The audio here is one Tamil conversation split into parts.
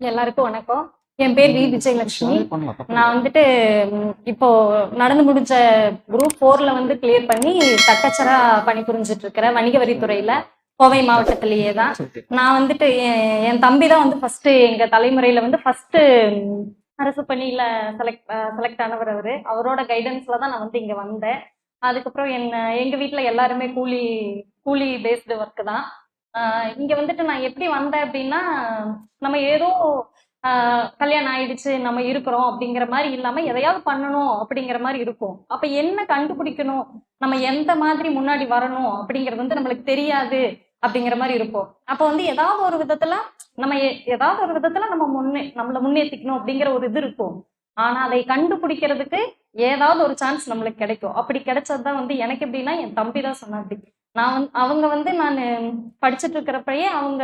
எல்லாருக்கும் வணக்கம். என் பேர் வி. விஜயலட்சுமி. நான் வந்துட்டு இப்போ நடந்து முடிஞ்ச குரூப் ஃபோர்ல வந்து கிளியர் பண்ணி தட்டச்சரா பணிபுரிஞ்சிட்டு இருக்கிறேன் வணிக வரித்துறையில கோவை மாவட்டத்திலேயே தான். நான் வந்துட்டு என் தம்பி தான் வந்து ஃபர்ஸ்ட் எங்க தலைமுறையில வந்து ஃபர்ஸ்ட் அரசு பணியில செலக்ட் செலக்ட் ஆனவர் அவரு. அவரோட கைடன்ஸ்ல தான் நான் வந்து இங்க வந்தேன். அதுக்கப்புறம் என்ன எங்க வீட்ல எல்லாருமே கூலி கூலி பேஸ்டு ஒர்க் தான். இங்க வந்துட்டு நான் எப்படி வந்தேன் அப்படின்னா நம்ம ஏதோ கல்யாணம் ஆயிடுச்சு நம்ம இருக்கிறோம் அப்படிங்கிற மாதிரி இல்லாம எதையாவது பண்ணணும் அப்படிங்கிற மாதிரி இருக்கும். அப்ப என்ன கண்டுபிடிக்கணும்? நம்ம எந்த மாதிரி முன்னாடி வரணும் அப்படிங்கிறது வந்து நம்மளுக்கு தெரியாது அப்படிங்கிற மாதிரி இருக்கும். அப்ப வந்து ஏதாவது ஒரு விதத்துல நம்ம எ- ஏதாவது ஒரு விதத்துல நம்ம முன்னே நம்மள முன்னேற்றிக்கணும் அப்படிங்கிற ஒரு இது இருக்கும். ஆனா அதை கண்டுபிடிக்கிறதுக்கு ஏதாவது ஒரு சான்ஸ் நம்மளுக்கு கிடைக்கும். அப்படி கிடைச்சதுதான் வந்து எனக்கு எப்படின்னா என் தம்பி தான் சொன்னாப்படி நான் வந்து அவங்க வந்து நான் படிச்சுட்டு இருக்கிறப்பயே அவங்க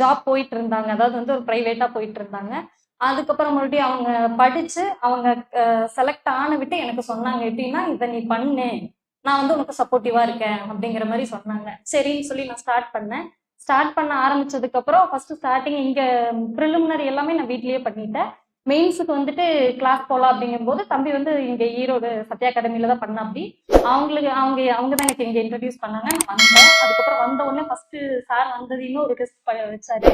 ஜாப் போயிட்டு இருந்தாங்க அதாவது வந்து ஒரு ப்ரைவேட்டாக போயிட்டு இருந்தாங்க அதுக்கப்புறம் மறுபடியும் அவங்க படிச்சு அவங்க செலக்ட் ஆன விட்டு எனக்கு சொன்னாங்க எப்படின்னா இதை நீ பண்ணு. நான் வந்து உனக்கு சப்போர்ட்டிவா இருக்கேன் அப்படிங்கிற மாதிரி சொன்னாங்க. சரின்னு சொல்லி நான் ஸ்டார்ட் பண்ணேன். ஸ்டார்ட் பண்ண ஆரம்பிச்சதுக்கு அப்புறம் ஃபர்ஸ்ட் ஸ்டார்டிங் இங்க ப்ரிலிமினரி எல்லாமே நான் வீட்லயே பண்ணிட்டேன். மெயின்ஸுக்கு வந்துட்டு கிளாஸ் போகலாம் அப்படிங்கும்போது தம்பி வந்து இங்க ஈரோடு சத்யா அகாடமியில தான் பண்ண அப்படி. அவங்களுக்கு அவங்க அவங்க தான் எனக்கு இங்க இன்ட்ரடியூஸ் பண்ணாங்க. நான் வந்தேன். அதுக்கப்புறம் வந்த உடனே ஃபர்ஸ்ட் சார் வந்ததையுமே ஒரு டெஸ்ட் வச்சாரு.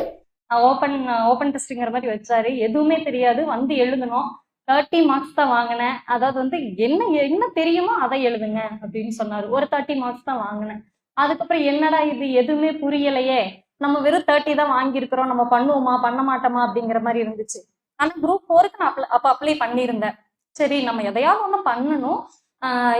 ஓப்பன் ஓப்பன் டெஸ்ட்டுங்கிற மாதிரி வச்சாரு. எதுவுமே தெரியாது. வந்து எழுதணும் தேர்ட்டி மார்க்ஸ் தான் வாங்கினேன். அதாவது வந்து என்ன என்ன தெரியுமோ அதை எழுதுங்க அப்படின்னு சொன்னாரு. ஒரு தேர்ட்டி மார்க்ஸ் தான் வாங்கினேன். அதுக்கப்புறம் என்னடா இது? எதுவுமே புரியலையே. நம்ம வெறும் தேர்ட்டி தான் வாங்கியிருக்கிறோம். நம்ம பண்ணுவோமா? பண்ண மாட்டோமா? அப்படிங்கிற மாதிரி இருந்துச்சு. ஆனா குரூப் ஃபோருக்கு நான் apply- அப்ப அப்ளை பண்ணியிருந்தேன். சரி நம்ம எதையாவது ஒண்ணு பண்ணணும்.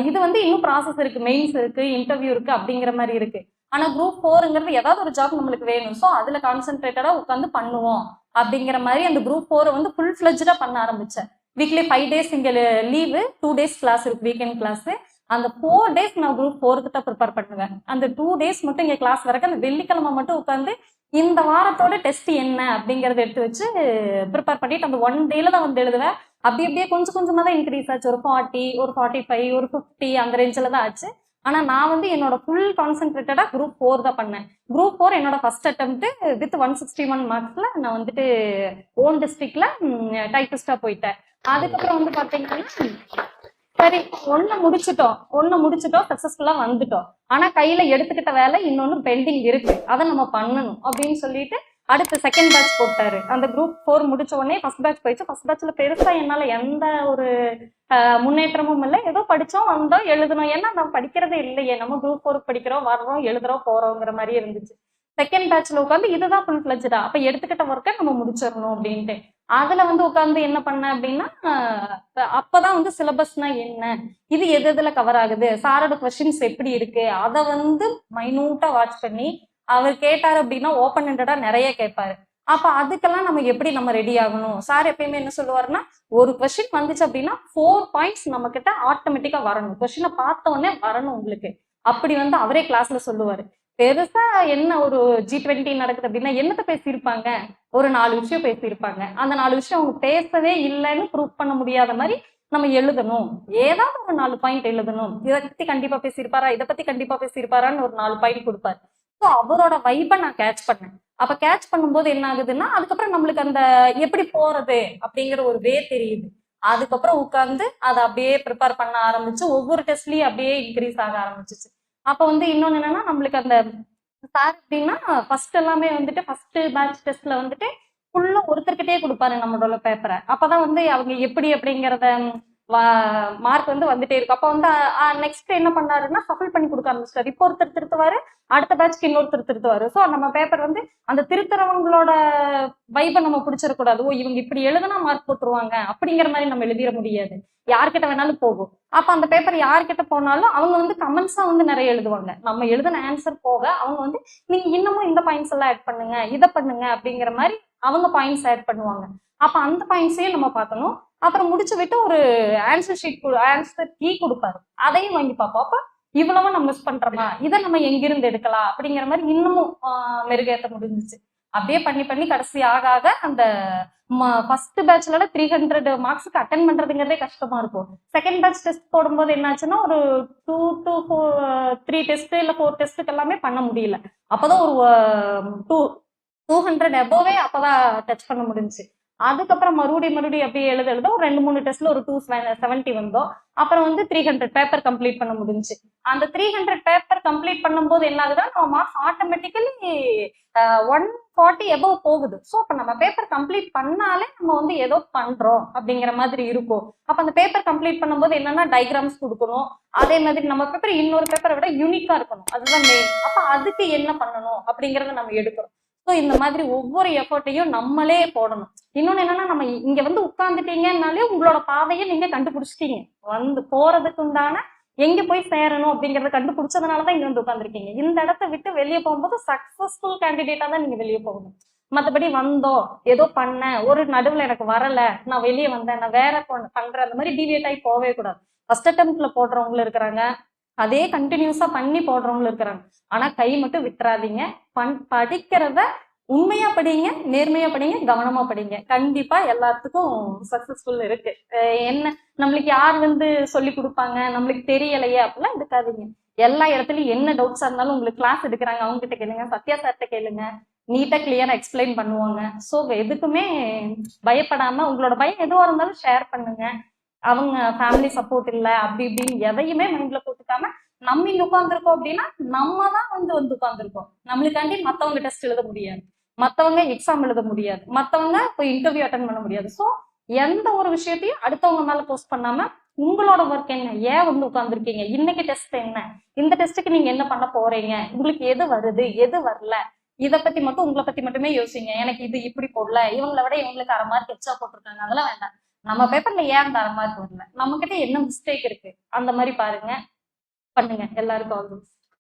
இது வந்து இன்னும் ப்ராசஸ் இருக்கு மெயின்ஸ் இருக்கு இன்டர்வியூ இருக்கு அப்படிங்கிற மாதிரி இருக்கு. ஆனா குரூப் ஃபோருங்கிறது ஏதாவது ஒரு ஜாப் நம்மளுக்கு வேணும். ஸோ அதுல கான்சென்ட்ரேட்டடா உட்காந்து பண்ணுவோம் அப்படிங்கிற மாதிரி அந்த குரூப் ஃபோரை வந்து ஃபுல் ஃபிளஜ்டா பண்ண ஆரம்பிச்சேன். வீக்லி ஃபைவ் டேஸ் இங்க லீவு டூ டேஸ் கிளாஸ் இருக்கு வீக்கெண்ட் கிளாஸ் அந்த ஃபோர் டேஸ் நான் குரூப் ஃபோருக்கு தான் ப்ரிப்பேர் பண்ணுவேன். அந்த டூ டேஸ் மட்டும் இங்க கிளாஸ் வரக்கு அந்த வெள்ளிக்கிழமை மட்டும் உட்காந்து இந்த வாரத்தோட டெஸ்ட் என்ன அப்படிங்கறத எடுத்து வச்சு ப்ரிப்பேர் பண்ணிட்டு அந்த ஒன் டேல தான் வந்து எழுதுவேன் அப்படி அப்படியே கொஞ்சம் கொஞ்சமா தான் இன்க்ரீஸ் ஆச்சு. ஒரு ஃபார்ட்டி ஒரு ஃபார்ட்டி ஃபைவ் ஒரு ஃபிஃப்டி அந்த ரேஞ்சில் தான் ஆச்சு. ஆனா நான் வந்து என்னோட ஃபுல் கான்சென்ட்ரேட்டடா குரூப் ஃபோர் தான் பண்ணேன். குரூப் ஃபோர் என்னோட first attempt with one sixty one மார்க்ஸ்ல நான் வந்துட்டு ஓன் டிஸ்ட்ரிக்ட்ல டைப்பிஸ்டா போயிட்டேன். அதுக்கப்புறம் வந்து பாத்தீங்கன்னா சரி ஒண்ணு முடிச்சிட்டோம். ஒண்ணு முடிச்சிட்டோம் சக்சஸ்ஃபுல்லா வந்துட்டோம். ஆனா கையில எடுத்துக்கிட்ட வேலை இன்னொன்னு பெண்டிங் இருக்கு. அதை நம்ம பண்ணணும் அப்படின்னு சொல்லிட்டு அடுத்து செகண்ட் பேட்ச் போட்டாரு. அந்த குரூப் ஃபோர் முடிச்ச உடனே ஃபர்ஸ்ட் பேட்ச் போயிடுச்சு. ஃபர்ஸ்ட் பேட்ச்ல பெருசா என்னால எந்த ஒரு முன்னேற்றமும் இல்லை. ஏதோ படிச்சோம் வந்தோம் எழுதணும் ஏன்னா நம்ம படிக்கிறதே இல்லையே. நம்ம குரூப் ஃபோருக்கு படிக்கிறோம் வர்றோம் எழுதுறோம் போறோங்கிற மாதிரி இருந்துச்சு. செகண்ட் பேட்ச்ல உட்காந்து இதுதான் ஃபுல் ஃபிளஜ்டா அப்ப எடுத்துக்கிட்ட ஒர்க்கை நம்ம முடிச்சிடணும் அப்படின்ட்டு. அதுல வந்து உட்காந்து என்ன பண்ணேன் அப்படின்னா அப்பதான் வந்து சிலபஸ்னா என்ன? இது எது எதுல கவர் ஆகுது? சாரோட கொஸ்டின்ஸ் எப்படி இருக்கு? அதை வந்து மைனூட்டா வாட்ச் பண்ணி அவர் கேட்டாரு அப்படின்னா ஓப்பன் ஹண்டடா நிறைய கேட்பாரு. அப்ப அதுக்கெல்லாம் நம்ம எப்படி நம்ம ரெடி ஆகணும்? சார் எப்பயுமே என்ன சொல்லுவாருன்னா ஒரு கொஸ்டின் வந்துச்சு அப்படின்னா ஃபோர் பாயிண்ட்ஸ் நம்ம கிட்ட ஆட்டோமேட்டிக்கா வரணும். கொஸ்டினை பார்த்த உடனே வரணும் உங்களுக்கு. அப்படி வந்து அவரே கிளாஸ்ல சொல்லுவாரு. பெருசா என்ன ஒரு ஜி டுவெண்ட்டி நடக்குது அப்படின்னா என்னத்த பேசியிருப்பாங்க? ஒரு நாலு விஷயம் பேசியிருப்பாங்க. அந்த நாலு விஷயம் அவங்க பேசவே இல்லைன்னு ப்ரூவ் பண்ண முடியாத மாதிரி நம்ம எழுதணும். ஏதாவது ஒரு நாலு பாயிண்ட் எழுதணும். இதை பத்தி கண்டிப்பா பேசியிருப்பாரா? இதை பத்தி கண்டிப்பா பேசியிருப்பாரான்னு ஒரு நாலு பாயிண்ட் கொடுப்பாரு. ஸோ அவரோட வைப்பை நான் கேட்ச் பண்ணேன். அப்ப கேட்ச் பண்ணும்போது என்ன ஆகுதுன்னா அதுக்கப்புறம் நம்மளுக்கு அந்த எப்படி போறது அப்படிங்கிற ஒரு வே தெரியுது. அதுக்கப்புறம் உட்கார்ந்து அதை அப்படியே ப்ரிப்பேர் பண்ண ஆரம்பிச்சு ஒவ்வொரு டெஸ்ட்லயும் அப்படியே இன்க்ரீஸ் ஆக ஆரம்பிச்சிச்சு. அப்போ வந்து இன்னொன்று என்னன்னா நம்மளுக்கு அந்த சார் எப்படின்னா ஃபர்ஸ்ட் எல்லாமே வந்துட்டு ஃபர்ஸ்ட் பேட்ச் டெஸ்ட்ல வந்துட்டு ஃபுல்லாக ஒருத்தர்கிட்டயே கொடுப்பாரு நம்மளோட பேப்பரை அப்போதான் வந்து அவங்க எப்படி அப்படிங்கிறத மார்க் வந்து வந்துட்டே இருக்கும் அப்போ வந்து நெக்ஸ்ட் என்ன பண்ணாருன்னா சஃபில் பண்ணி கொடுக்க ஆரம்பிச்சிட்டாரு. இப்போ ஒருத்தர் திருத்துவாரு அடுத்த பேட்ச்க்கு இன்னொருத்தர் திருத்துவாரு. ஸோ நம்ம பேப்பர் வந்து அந்த திருத்துறவங்களோட வைப்பை நம்ம பிடிச்சிடக்கூடாது ஓ இவங்க இப்படி எழுதுனா மார்க் போட்டுருவாங்க அப்படிங்கிற மாதிரி நம்ம எழுதிட முடியாது. யார்கிட்ட வேணாலும் போகும். அப்ப அந்த பேப்பர் யார்கிட்ட போனாலும் அவங்க வந்து கமெண்ட்ஸாக வந்து நிறைய எழுதுவாங்க. நம்ம எழுதின ஆன்சர் போக அவங்க வந்து நீங்க இன்னமும் இந்த பாயிண்ட்ஸ் எல்லாம் ஆட் பண்ணுங்க இதை பண்ணுங்க அப்படிங்கிற மாதிரி அவங்க பாயிண்ட்ஸ் ஆட் பண்ணுவாங்க. அப்ப அந்த பாயிண்ட்ஸையும் நம்ம பார்க்கணும். அப்புறம் முடிச்சு விட்டு ஒரு ஆன்சர் ஷீட் ஆன்சர் கீ கொடுப்பாரு. அதையும் வாங்கி பார்ப்போம். அப்ப இவ்வளவு நம்ம மிஸ் பண்றோமா? இதை நம்ம எங்கிருந்து எடுக்கலாம்? அப்படிங்கிற மாதிரி இன்னமும் மெருகேற்ற முடிஞ்சிச்சு. அப்படியே பண்ணி பண்ணி கடைசி ஆக ஆக அந்த ஃபர்ஸ்ட் பேட்ச்ல த்ரீ ஹண்ட்ரட் மார்க்ஸுக்கு அட்டன் பண்றதுங்கிறதே கஷ்டமா இருக்கும். செகண்ட் பேட்ச் டெஸ்ட் போடும்போது என்னாச்சுன்னா ஒரு two to four three test இல்ல ஃபோர் டெஸ்ட்டுக்கு எல்லாமே பண்ண முடியல. அப்பதான் ஒரு டூ டூ ஹண்ட்ரட் எபோவே அப்பதான் டச் பண்ண முடிஞ்சுச்சு. அதுக்கப்புறம் மறுபடியும் மறுபடியும் அப்படியே எழுத எழுத ஒரு ரெண்டு மூணு டெஸ்ட்ல ஒரு டூ செவன்ட்டி வந்தோம். அப்புறம் வந்து த்ரீ ஹண்ட்ரட் பேப்பர் கம்ப்ளீட் பண்ண முடிஞ்சு. அந்த த்ரீ ஹண்ட்ரட் பேப்பர் கம்ப்ளீட் பண்ணும்போது என்ன ஆகுதுன்னா நம்ம marks automatically one forty above போகுது. ஸோ அப்போ நம்ம பேப்பர் கம்ப்ளீட் பண்ணாலே நம்ம வந்து ஏதோ பண்றோம் அப்படிங்கிற மாதிரி இருக்கும். அப்போ அந்த பேப்பர் கம்ப்ளீட் பண்ணும்போது என்னன்னா டயக்ராம்ஸ் கொடுக்கணும். அதே மாதிரி நம்ம பேப்பர் இன்னொரு பேப்பரை விட யூனிக்கா இருக்கணும். அதுதான் மெயின் அப்போ அதுக்கு என்ன பண்ணணும் அப்படிங்கறத நம்ம எடுக்கிறோம் ஸோ இந்த மாதிரி ஒவ்வொரு எஃபர்ட்டையும் நம்மளே போடணும். இன்னொன்னு என்னன்னா நம்ம இங்க வந்து உட்காந்துட்டீங்கன்னாலே உங்களோட பாதையை நீங்க கண்டுபிடிச்சிட்டீங்க. வந்து போறதுக்கு உண்டான எங்க போய் சேரணும் அப்படிங்கறத கண்டுபிடிச்சதுனாலதான் இங்க வந்து உட்காந்துருக்கீங்க இந்த இடத்த விட்டு வெளியே போகும்போது சக்சஸ்ஃபுல் கேண்டிடேட்டா தான் நீங்க வெளியே போகணும். மற்றபடி வந்தோம் ஏதோ பண்ண ஒரு நடுவில் எனக்கு வரல நான் வெளியே வந்தேன் நான் வேற பொண்ணு பண்றேன் அந்த மாதிரி டிவியேட் ஆகி போகவே கூடாது. ஃபர்ஸ்ட் அட்டம்ப்ட்ல போடுறவங்களும் இருக்கிறாங்க. அதே கண்டினியூஸா பண்ணி போடுறவங்களும் இருக்கிறாங்க. ஆனா கை மட்டும் விட்டுறாதீங்க. பண் படிக்கிறத உண்மையா படிங்க நேர்மையா படிங்க கவனமா படிங்க. கண்டிப்பா எல்லாத்துக்கும் சக்சஸ்ஃபுல் இருக்கு. என்ன நம்மளுக்கு யார் வந்து சொல்லி கொடுப்பாங்க? நம்மளுக்கு தெரியலையே அப்படிலாம் எடுக்காதீங்க. எல்லா இடத்துலயும் என்ன டவுட்ஸா இருந்தாலும் உங்களுக்கு கிளாஸ் எடுக்கிறாங்க. அவங்க கிட்ட கேளுங்க. சத்யா சார்கிட்ட கேளுங்க. நீட்டா கிளியரா எக்ஸ்பிளைன் பண்ணுவாங்க. ஸோ எதுக்குமே பயப்படாம உங்களோட பயம் எதுவா இருந்தாலும் ஷேர் பண்ணுங்க. அவங்க ஃபேமிலி சப்போர்ட் இல்லை அப்படி இப்படின்னு எதையுமே மைண்ட்ல போட்டுக்காம நம்ம இங்க உட்காந்துருக்கோம் அப்படின்னா நம்ம தான் வந்து வந்து உட்காந்துருக்கோம் நம்மளுக்காண்டி மத்தவங்க டெஸ்ட் எழுத முடியாது. மத்தவங்க எக்ஸாம் எழுத முடியாது. மத்தவங்க இப்போ இன்டர்வியூ அட்டன் பண்ண முடியாது. ஸோ எந்த ஒரு விஷயத்தையும் அடுத்தவங்க மேல போஸ்ட் பண்ணாம உங்களோட ஒர்க் என்ன? ஏன் வந்து உட்காந்துருக்கீங்க இன்னைக்கு டெஸ்ட் என்ன? இந்த டெஸ்ட்டுக்கு நீங்க என்ன பண்ண போறீங்க? உங்களுக்கு எது வருது? எது வரல? இதை பத்தி மட்டும் உங்களை பத்தி மட்டுமே யோசிங்க. எனக்கு இது இப்படி போடல. இவங்களை விட இவங்களுக்கு அரை மார்க் எக்ஸ்ட்ரா போட்டிருக்காங்க. அதெல்லாம் வேண்டாம். நம்ம பேப்பர்ல ஏன் அரை மார்க் வரல நம்ம கிட்ட என்ன மிஸ்டேக் இருக்கு? அந்த மாதிரி பாருங்க. பண்ணுங்க. எல்லாருக்கும் ஆல்வேஸ்